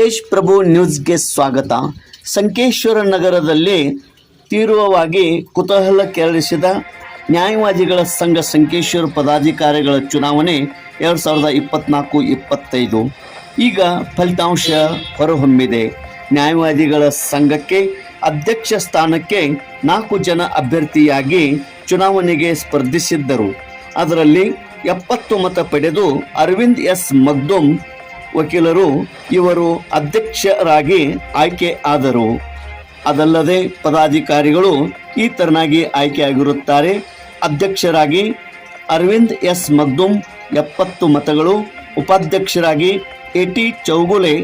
ತೇಜ್ ಪ್ರಭು ನ್ಯೂಸ್ಗೆ ಸ್ವಾಗತ. ಸಂಕೇಶ್ವರ ನಗರದಲ್ಲಿ ತೀವ್ರವಾಗಿ ಕುತೂಹಲ ಕೆರಳಿಸಿದ ನ್ಯಾಯವಾದಿಗಳ ಸಂಘ ಸಂಕೇಶ್ವರ ಪದಾಧಿಕಾರಿಗಳ ಚುನಾವಣೆ ಎರಡು ಸಾವಿರದ ಇಪ್ಪತ್ನಾಲ್ಕು, ಇಪ್ಪತ್ತೈದು. ಈಗ ಫಲಿತಾಂಶ ಹೊರಹೊಮ್ಮಿದೆ. ನ್ಯಾಯವಾದಿಗಳ ಸಂಘಕ್ಕೆ ಅಧ್ಯಕ್ಷ ಸ್ಥಾನಕ್ಕೆ ನಾಲ್ಕು ಜನ ಅಭ್ಯರ್ಥಿಯಾಗಿ ಚುನಾವಣೆಗೆ ಸ್ಪರ್ಧಿಸಿದ್ದರು. ಅದರಲ್ಲಿ ಎಪ್ಪತ್ತು ಮತ ಪಡೆದು ಅರವಿಂದ್ ಎಸ್ ಮಗ್ದುಮ್ ವಕೀಲರು ಇವರು ಅಧ್ಯಕ್ಷರಾಗಿ ಆಯ್ಕೆ ಆದರು. ಅದಲ್ಲದೆ ಪದಾಧಿಕಾರಿಗಳು ಈ ತರನಾಗಿ ಆಯ್ಕೆಯಾಗಿರುತ್ತಾರೆ ಅಧ್ಯಕ್ಷರಾಗಿ ಅರವಿಂದ್ ಎಸ್ ಮಗ್ದುಮ್, ಎಪ್ಪತ್ತು ಮತಗಳು. ಉಪಾಧ್ಯಕ್ಷರಾಗಿ ಎ ಟಿ ಚೌಗುಲೆ,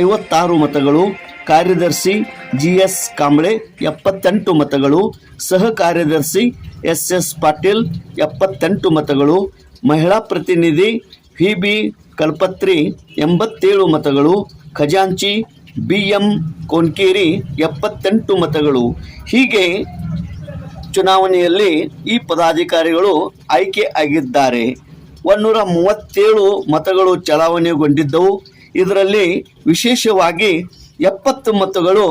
ಐವತ್ತಾರು ಮತಗಳು. ಕಾರ್ಯದರ್ಶಿ ಜಿ ಎಸ್ ಕಾಂಬ್ಳೆ, ಎಪ್ಪತ್ತೆಂಟು ಮತಗಳು. ಸಹ ಕಾರ್ಯದರ್ಶಿ ಎಸ್ ಎಸ್ ಪಾಟೀಲ್, ಎಪ್ಪತ್ತೆಂಟು ಮತಗಳು. ಮಹಿಳಾ ಪ್ರತಿನಿಧಿ ವಿ ಬಿ ಕಲ್ಪತ್ರಿ ಎಂಬತ್ತೇಳು ಮತಗಳು, ಖಜಾಂಚಿ ಬಿ ಎಂ ಕೋನ್ಕೇರಿ ಎಪ್ಪತ್ತೆಂಟು ಮತಗಳು. ಹೀಗೆ ಚುನಾವಣೆಯಲ್ಲಿ ಈ ಪದಾಧಿಕಾರಿಗಳು ಆಯ್ಕೆ ಆಗಿದ್ದಾರೆ. ಒಂದೂರ ಮೂವತ್ತೇಳು ಮತಗಳು ಚಲಾವಣೆಗೊಂಡಿದ್ದವು. ಇದರಲ್ಲಿ ವಿಶೇಷವಾಗಿ ಎಪ್ಪತ್ತು ಮತಗಳು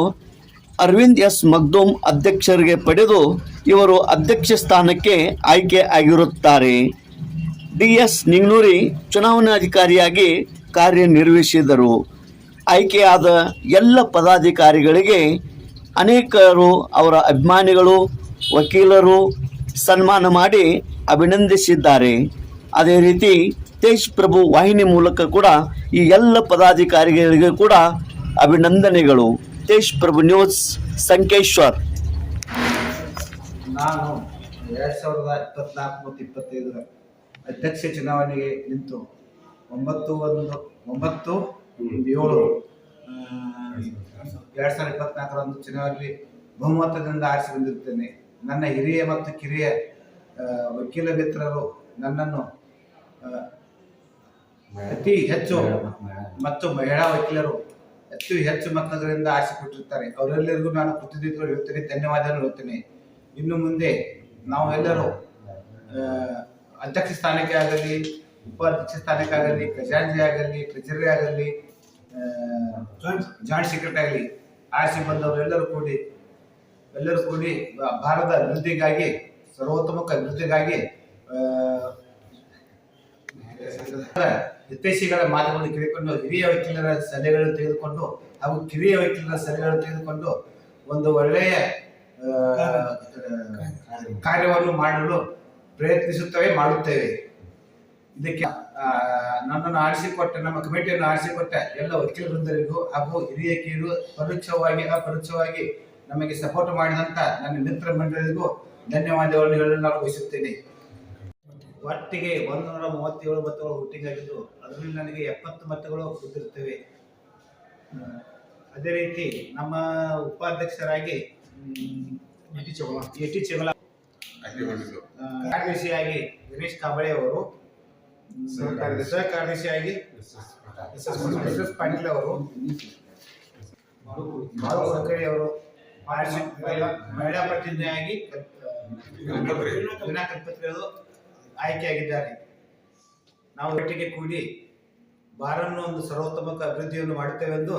ಅರವಿಂದ್ ಎಸ್ ಮಗ್ದೂಮ್ ಅಧ್ಯಕ್ಷರಿಗೆ ಪಡೆದು ಇವರು ಅಧ್ಯಕ್ಷ ಸ್ಥಾನಕ್ಕೆ ಆಯ್ಕೆ ಆಗಿರುತ್ತಾರೆ. ಡಿ ಎಸ್ ನಿಂಗ್ನೂರಿ ಚುನಾವಣಾಧಿಕಾರಿಯಾಗಿ ಕಾರ್ಯನಿರ್ವಹಿಸಿದರು. ಆಯ್ಕೆಯಾದ ಎಲ್ಲ ಪದಾಧಿಕಾರಿಗಳಿಗೆ ಅನೇಕರು ಅವರ ಅಭಿಮಾನಿಗಳು, ವಕೀಲರು ಸನ್ಮಾನ ಮಾಡಿ ಅಭಿನಂದಿಸಿದ್ದಾರೆ. ಅದೇ ರೀತಿ ತೇಜ್ ಪ್ರಭು ವಾಹಿನಿ ಮೂಲಕ ಕೂಡ ಈ ಎಲ್ಲ ಪದಾಧಿಕಾರಿಗಳಿಗೆ ಕೂಡ ಅಭಿನಂದನೆಗಳು. ತೇಜ್ ಪ್ರಭು ನ್ಯೂಸ್, ಸಂಕೇಶ್ವರ್. ನಾನು ಎರಡು ಸಾವಿರದ ಇಪ್ಪತ್ನಾಲ್ಕು ಮತ್ತು ಇಪ್ಪತ್ತೈದರ ಅಧ್ಯಕ್ಷ ಚುನಾವಣೆಗೆ ನಿಂತು ಒಂಬತ್ತು ಒಂದು ಒಂಬತ್ತು ಏಳು ಎರಡು ಸಾವಿರದ ಇಪ್ಪತ್ನಾಲ್ಕರಂದು ಚುನಾವಣೆಯಲ್ಲಿ ಬಹುಮತದಿಂದ ಆರಿಸಿ ಬಂದಿರುತ್ತೇನೆ. ನನ್ನ ಹಿರಿಯ ಮತ್ತು ಕಿರಿಯ ವಕೀಲ ಮಿತ್ರರು ನನ್ನನ್ನು ಅತಿ ಹೆಚ್ಚು ಮತ್ತು ಮಹಿಳಾ ವಕೀಲರು ಅತಿ ಹೆಚ್ಚು ಮತಗಳಿಂದ ಆರಿಸಿಕೊಟ್ಟಿರ್ತಾರೆ ಅವರೆಲ್ಲರಿಗೂ ನಾನು ಕೃತಜ್ಞತೆಗಳು ಹೇಳ್ತೇನೆ ಧನ್ಯವಾದಗಳು ಹೇಳ್ತೇನೆ. ಇನ್ನು ಮುಂದೆ ನಾವೆಲ್ಲರೂ ಆ, ಅಧ್ಯಕ್ಷ ಸ್ಥಾನಕ್ಕೆ ಆಗಲಿ ಉಪಾಧ್ಯಕ್ಷ ಸ್ಥಾನಕ್ಕೆ ಆಗಲಿ ಖಜಾಂಜಿ ಆಗಲಿ ಟ್ರೆಜರಿ ಆಗಲಿ ಜಾಯಿಂಟ್ ಸೆಕ್ರೆಟರಿ ಆಗಲಿ ಆರಿಸಿ ಬಂದವರು ಎಲ್ಲರೂ ಕೂಡಿ ಎಲ್ಲರೂ ಕೂಡಿ ಭಾರತದ ಅಭಿವೃದ್ಧಿಗಾಗಿ ಸರ್ವೋತ್ತಮಕ್ಕ ಅಭಿವೃದ್ಧಿಗಾಗಿ ಹಿತೈಷಿಗಳ ಮಾತುಗಳನ್ನು ಕೇಳಿಕೊಂಡು, ಹಿರಿಯ ವಕೀಲರ ಸಲಹೆಗಳನ್ನು ತೆಗೆದುಕೊಂಡು ಹಾಗೂ ಕಿರಿಯ ವಕೀಲರ ಸಲಹೆಗಳನ್ನು ತೆಗೆದುಕೊಂಡು ಒಂದು ಒಳ್ಳೆಯ ಕಾರ್ಯವನ್ನು ಮಾಡಲು ಪ್ರಯತ್ನಿಸುತ್ತೇವೆ ಮಾಡುತ್ತೇವೆ. ಇದಕ್ಕೆ ನನ್ನನ್ನು ಆರಿಸಿಕೊಟ್ಟ ನಮ್ಮ ಕಮಿಟಿಯನ್ನು ಆರಿಸಿಕೊಟ್ಟ ಎಲ್ಲ ವಕೀಲ ವೃಂದರಿಗೂ ಹಾಗೂ ಹಿರಿಯ ಕೀರು ಪರೋಕ್ಷವಾಗಿ ಅಪರೋಕ್ಷವಾಗಿ ನಮಗೆ ಸಪೋರ್ಟ್ ಮಾಡಿದಂತ ನನ್ನ ಮಿತ್ರ ಮಂಡಳಿಗೂ ಧನ್ಯವಾದಗಳನ್ನು ಹೇಳಲು ನಾನು ಬಯಸುತ್ತೇನೆ. ಒಟ್ಟಿಗೆ ಒಂದೂರ ಮೂವತ್ತೇಳು ಮತಗಳು ಒಟ್ಟಿಗಾಗಿದ್ದು ಅದರಲ್ಲಿ ನನಗೆ ಎಪ್ಪತ್ತು ಮತಗಳು ಬಿದ್ದಿರುತ್ತವೆ ಅದೇ ರೀತಿ ನಮ್ಮ ಉಪಾಧ್ಯಕ್ಷರಾಗಿ ಎ ಟಿ ಆ, ಕಾರ್ಯದರ್ಶಿಯಾಗಿ ದಿನೇಶ್ ಕಾಬಳೆ ಅವರು ಸಹ ಕಾರ್ಯದರ್ಶಿಯಾಗಿ ಎಸ್ ಎಸ್ ಪಾಟೀಲ್ ಅವರು ಸಕ್ಕರೆ ಅವರು ಮಹಿಳಾ ಪ್ರತಿನಿಧಿಯಾಗಿ ವಿನಾ ಕಲ್ಪತ್ರಿ ಅವರು ಆಯ್ಕೆಯಾಗಿದ್ದಾರೆ. ನಾವು ಒಟ್ಟಿಗೆ ಕೂಡಿ ಬಾರನ್ನು ಒಂದು ಸರ್ವೋತ್ತಮಕ ಅಭಿವೃದ್ಧಿಯನ್ನು ಮಾಡುತ್ತೇವೆ ಎಂದು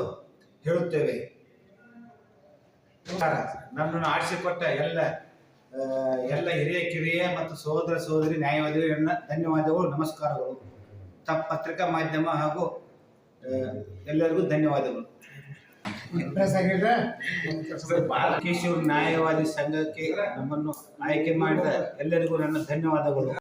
ಹೇಳುತ್ತೇವೆ. ನನ್ನನ್ನು ಆರಿಸಿಕೊಟ್ಟ ಎಲ್ಲ ಎಲ್ಲ ಹಿರಿಯ ಕಿರಿಯ ಮತ್ತು ಸಹೋದರ ಸಹೋದರಿ ನ್ಯಾಯವಾದಿಗಳನ್ನ ಧನ್ಯವಾದಗಳು ನಮಸ್ಕಾರಗಳು. ತಮ್ಮ ಪತ್ರಿಕಾ ಮಾಧ್ಯಮ ಹಾಗೂ ಎಲ್ಲರಿಗೂ ಧನ್ಯವಾದಗಳು. ಕೇಶವ್ ನ್ಯಾಯವಾದಿ ಸಂಘಕ್ಕೆ ನಮ್ಮನ್ನು ಆಯ್ಕೆ ಮಾಡಿದ ಎಲ್ಲರಿಗೂ ನನ್ನ ಧನ್ಯವಾದಗಳು.